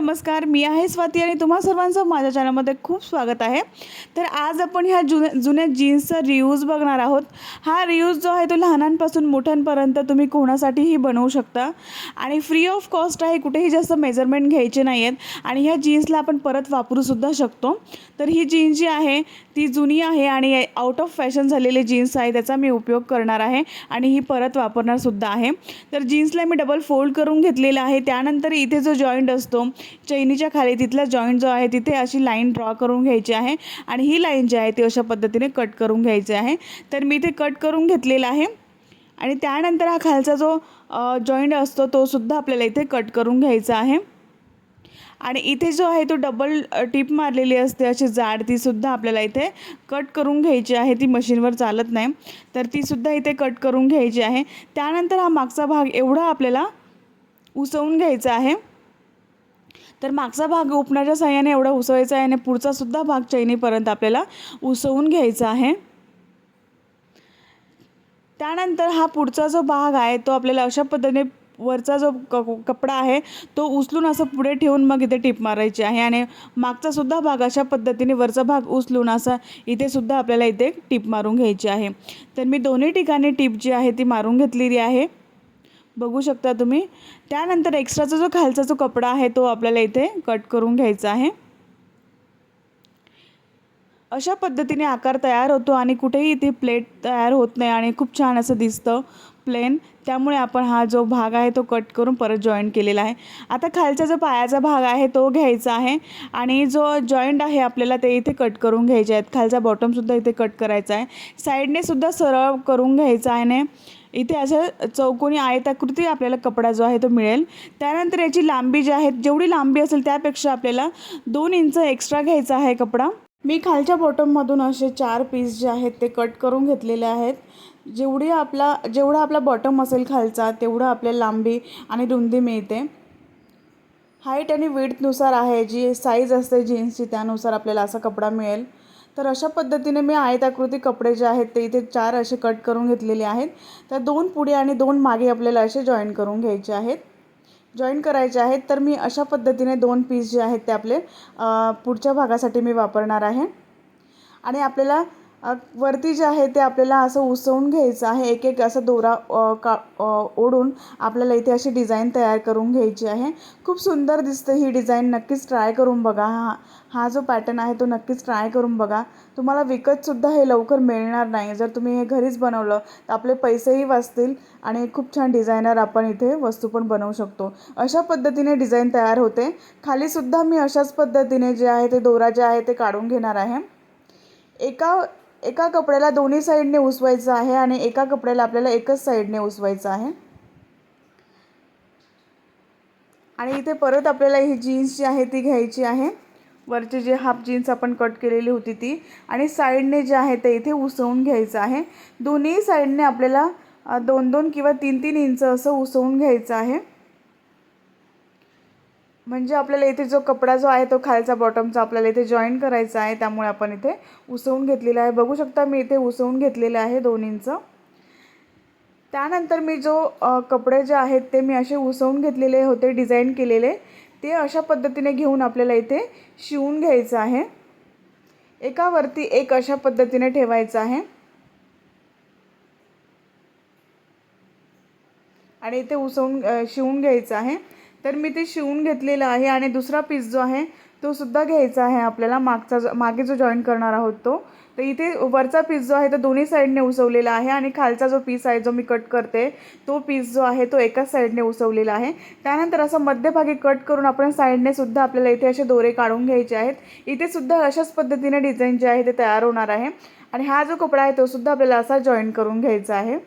नमस्कार मी आहे स्वाती आणि तुम्हा सर्वांचं माझ्या चॅनलमध्ये खूप स्वागत आहे. तर आज आपण ह्या जुन्या जुन्या जीन्सचा रियूज बघणार आहोत. हा रियूज जो आहे तो लहानांपासून मोठ्यांपर्यंत तुम्ही कोणासाठीही बनवू शकता. आणि फ्री ऑफ कॉस्ट आहे कुठेही जास्त मेजरमेंट घ्यायचे नाही आहेत आणि ह्या जीन्सला आपण परत वापरूसुद्धा शकतो. तर ही जीन्स जी आहे ती जुनी आहे आणि आउट ऑफ फॅशन झालेली जीन्स आहे त्याचा मी उपयोग करणार आहे आणि ही परत वापरणारसुद्धा आहे. तर जीन्सला मी डबल फोल्ड करून घेतलेला आहे. त्यानंतर इथे जो जॉईंट असतो चैनीच्या खाली तिथला जॉईंट जो आहे तिथे अशी लाईन ड्रॉ करून घ्यायची आहे. आणि ही लाईन जी आहे ती अशा पद्धतीने कट करून घ्यायची आहे. तर मी इथे कट करून घेतलेला आहे. आणि त्यानंतर हा खालचा जो जॉईंट असतो तो सुद्धा आपल्याला इथे कट करून घ्यायचा आहे. आणि इथे जो आहे तो डबल टिप मारलेली असते अशी जाड तीसुद्धा आपल्याला इथे कट करून घ्यायची आहे. ती मशीनवर चालत नाही. तर तीसुद्धा इथे कट करून घ्यायची आहे. त्यानंतर हा मागचा भाग एवढा आपल्याला उसवून घ्यायचा आहे. तर मागचा भाग उपण्याच्या साह्याने एवढा उसवायचा आहे आणि पुढचासुद्धा भाग चैनीपर्यंत आपल्याला उसवून घ्यायचा आहे. त्यानंतर हा पुढचा जो भाग आहे तो आपल्याला अशा पद्धतीने वरचा जो क कपडा आहे तो उचलून असं पुढे ठेवून मग इथे टिप मारायची आहे आणि मागचा सुद्धा भाग अशा पद्धतीने वरचा भाग उचलून असा इथे सुद्धा आपल्याला इथे टिप मारून घ्यायची आहे. तर मी दोन्ही ठिकाणी टिप जी आहे ती मारून घेतलेली आहे. बघू शकता तुम्ही. त्यानंतर एक्स्ट्राचा जो खालचा जो कपडा आहे तो आपल्याला इथे कट करून घ्यायचा आहे. अशा पद्धतीने आकार तयार होतो आणि कुठेही इथे प्लेट तयार होत नाही आणि खूप छान असं दिसतं. प्लेन त्यामुळे आपण हा जो भाग आहे तो कट करून परत जॉईन केलेला आहे. आता खालचा जो पायाचा भाग आहे तो घ्यायचा आहे. आणि जो जॉईंट आहे आपल्याला ते इथे कट करून घ्यायचे आहेत. खालचा बॉटमसुद्धा इथे कट करायचा आहे. साईडने सुद्धा सरळ करून घ्यायचा आहे. ने इथे असं चौकोनी आयताकृती आपल्याला कपडा जो आहे तो मिळेल. त्यानंतर याची लांबी जी आहे जेवढी लांबी असेल त्यापेक्षा आपल्याला दोन इंच एक्स्ट्रा घ्यायचा आहे कपडा. मी खालच्या बॉटममधून असे चार पीस जे आहेत ते कट करून घेतलेले आहेत. जेवढी आपला जेवढा आपला बॉटम असेल खालचा तेवढं आपल्याला लांबी आणि रुंदी मिळते. हाईट आणि विडनुसार आहे जी साईज असते जीन्सची त्यानुसार आपल्याला असा कपडा मिळेल. तर अशा पद्धतीने मी आयताकृती कपडे जे आहेत ते इथे चार असे कट करून घेतलेले आहेत. तर दोन पुढे आणि दोन मागे आपल्याला असे जॉईन करून घ्यायचे आहेत. जॉईन करायचे आहेत तर मी अशा पद्धतीने दोन पीस जे आहेत ते आपले पुढच्या भागासाठी मी वापरणार आहे. आणि आपल्याला वरती जे आहे ते आपल्याला असं उसवून घ्यायचं आहे. एक एक असा दोरा का ओढून आपल्याला इथे अशी डिझाईन तयार करून घ्यायची आहे. खूप सुंदर दिसतं ही डिझाईन. नक्कीच ट्राय करून बघा. हा हा जो पॅटर्न आहे तो नक्कीच ट्राय करून बघा. तुम्हाला विकतसुद्धा हे लवकर मिळणार नाही. जर तुम्ही हे घरीच बनवलं तर आपले पैसेही वाचतील आणि खूप छान डिझायनर आपण इथे वस्तू पण बनवू शकतो. अशा पद्धतीने डिझाईन तयार होते. खालीसुद्धा मी अशाच पद्धतीने जे आहे ते दोरा जे आहे ते काढून घेणार आहे. एका एका कपड्याला दोन्ही साईडने उसवायचं आहे आणि एका कपड्याला आपल्याला एकच साईडने उसवायचं आहे. आणि इथे परत आपल्याला ही जीन्स जी आहे ती घ्यायची आहे. वरची जी हाफ जीन्स आपण कट केलेली होती ती आणि साईडने जे आहे ते इथे उसवून घ्यायचं आहे. दोन्ही साईडने आपल्याला दोन दोन किंवा तीन तीन इंच असं उसवून घ्यायचं आहे. म्हणजे आपल्याला इथे जो कपडा जो आहे तो खालचा बॉटमचा आपल्याला इथे जॉईन करायचा आहे त्यामुळे आपण इथे उसवून घेतलेला आहे. बघू शकता मी इथे उसवून घेतलेलं आहे दोन इंच त्यानंतर मी जो कपडे जे आहेत ते मी असे उसवून घेतलेले होते डिझाईन केलेले ते अशा पद्धतीने घेऊन आपल्याला इथे शिवून घ्यायचं आहे. एकावरती एक अशा पद्धतीने ठेवायचं आहे. आणि इथे उसवून शिवून घ्यायचं आहे. तर मी ते शिवून घेतलेलं आहे आणि दुसरा पीस जो आहे तो सुद्धा घ्यायचा आहे आपल्याला. मागचा जो मागे जो जॉईन करणार आहोत तो. तर इथे वरचा पीस जो आहे तो दोन्ही साईडने उसवलेला आहे आणि खालचा जो पीस आहे जो मी कट करते तो पीस जो आहे तो एकाच साईडने उसवलेला आहे. त्यानंतर असं मध्यभागी कट करून आपण साईडने सुद्धा आपल्याला इथे असे दोरे काढून घ्यायचे आहेत. इथे सुद्धा अशाच पद्धतीने डिझाईन जे आहे ते तयार होणार आहे. आणि हा जो कपडा आहे तो सुद्धा आपल्याला असा जॉईन करून घ्यायचा आहे.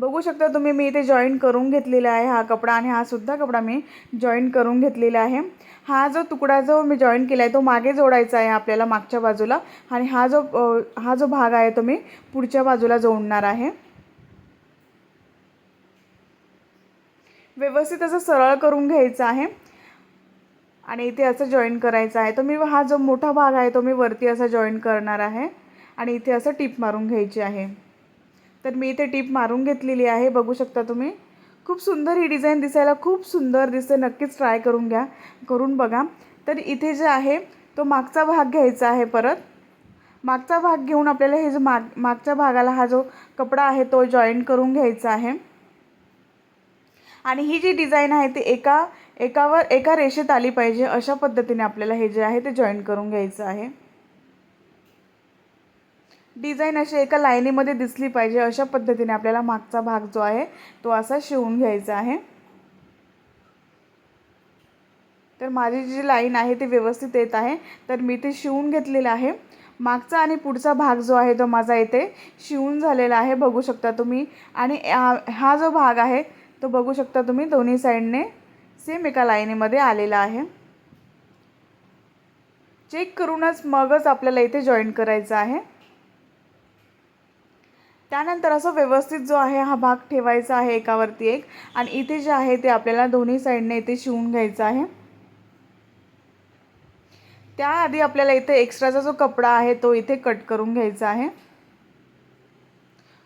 बघू शकता तुम्ही मी इथे जॉईन करून घेतलेला आहे हा कपडा आणि हा सुद्धा कपडा मी जॉईन करून घेतलेला आहे. हा जो तुकडा जो मी जॉईन केला आहे तो मागे जोडायचा आहे आपल्याला मागच्या बाजूला आणि हा जो हा जो भाग आहे तो मी पुढच्या बाजूला जोडणार आहे. व्यवस्थित असं सरळ करून घ्यायचं आहे आणि इथे असं जॉईन करायचं आहे. तो मी हा जो मोठा भाग आहे तो मी वरती असा जॉईन करणार आहे आणि इथे असं टीप मारून घ्यायची आहे. तर मी इथे टीप मारून घेतलेली आहे बघू शकता तुम्ही. खूप सुंदर ही डिझाईन दिसायला खूप सुंदर दिसते नक्कीच ट्राय करून घ्या करून बघा. तर इथे जे आहे तो मागचा भाग घ्यायचा आहे परत. मागचा भाग घेऊन आपल्याला हे जो माग मागच्या भागाला हा जो कपडा आहे तो जॉईंट करून घ्यायचा आहे. आणि ही जी डिझाईन आहे ती एका एकावर एका रेषेत आली पाहिजे अशा पद्धतीने आपल्याला हे जे आहे ते जॉईंट करून घ्यायचं आहे. डिझाईन अशी एका लाईनीमध्ये दिसली पाहिजे अशा पद्धतीने आपल्याला मागचा भाग जो आहे तो असा शिवून घ्यायचा आहे. तर माझी जी लाईन आहे ती व्यवस्थित येत आहे. तर मी ते शिवून घेतलेलं आहे. मागचा आणि पुढचा भाग जो आहे तो माझा इथे शिवून झालेला आहे. बघू शकता तुम्ही. आणि हा हा जो भाग आहे तो बघू शकता तुम्ही दोन्ही साईडने सेम एका लाईनीमध्ये आलेला आहे. चेक करूनच मगच आपल्याला इथे जॉईन करायचं आहे. त्यानंतर असं व्यवस्थित जो आहे हा भाग ठेवायचा आहे एकावरती एक. आणि इथे जे आहे ते आपल्याला दोन्ही साईडने इथे शिवून घ्यायचं आहे. त्याआधी आपल्याला इथे एक्स्ट्राचा जो कपडा आहे तो इथे कट करून घ्यायचा आहे.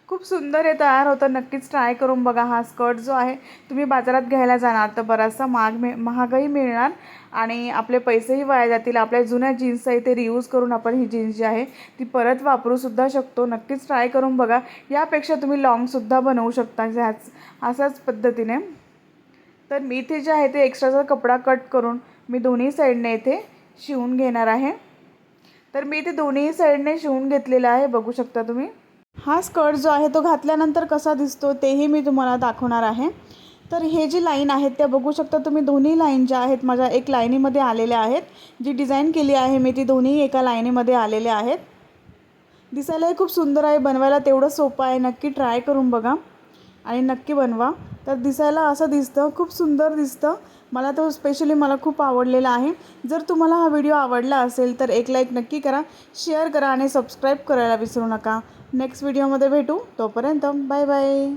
खूप सुंदर हे तयार होतं. नक्कीच ट्राय करून बघा हा स्कर्ट जो आहे. तुम्ही बाजारात घ्यायला जाणार तर बराचसा महाग मिळ महागही मिळणार आणि आपले पैसेही वाया जातील. आपल्या जुन्या जीन्स आहे ते रियूज करून आपण ही जीन्स जी आहे ती परत वापरूसुद्धा शकतो. नक्कीच ट्राय करून बघा. यापेक्षा तुम्ही लॉंगसुद्धा बनवू शकता ह्याच अशाच पद्धतीने. तर मी इथे जे आहे ते एक्स्ट्राचा कपडा कट करून मी दोन्ही साईडने इथे शिवून घेणार आहे. तर मी इथे दोन्ही साईडने शिवून घेतलेला आहे. बघू शकता तुम्ही. हा स्कर्ट जो आहे तो घातल्यानंतर कसा दिसतो तेही मी तुम्हाला दाखवणार आहे. तर हे जी लाईन आहेत त्या बघू शकता तुम्ही दोन्ही लाईन ज्या आहेत माझ्या एक लाईनीमध्ये आलेल्या आहेत. जी डिझाईन केली आहे मी ती दोन्ही एका लाईनीमध्ये आलेल्या आहेत. दिसायलाही खूप सुंदर आहे बनवायला तेवढं सोपं आहे नक्की ट्राय करून बघा. आणि नक्की बनवा. तर दिसायला असं दिसतं खूप सुंदर दिसतं. मला तो स्पेशली मला खूप आवडलेला आहे. जर तुम्हाला हा व्हिडिओ आवडला असेल तर एक लाईक नक्की करा शेअर करा आणि सबस्क्राईब करायला विसरू नका. नेक्स्ट व्हिडिओमध्ये भेटू. तोपर्यंत बाय बाय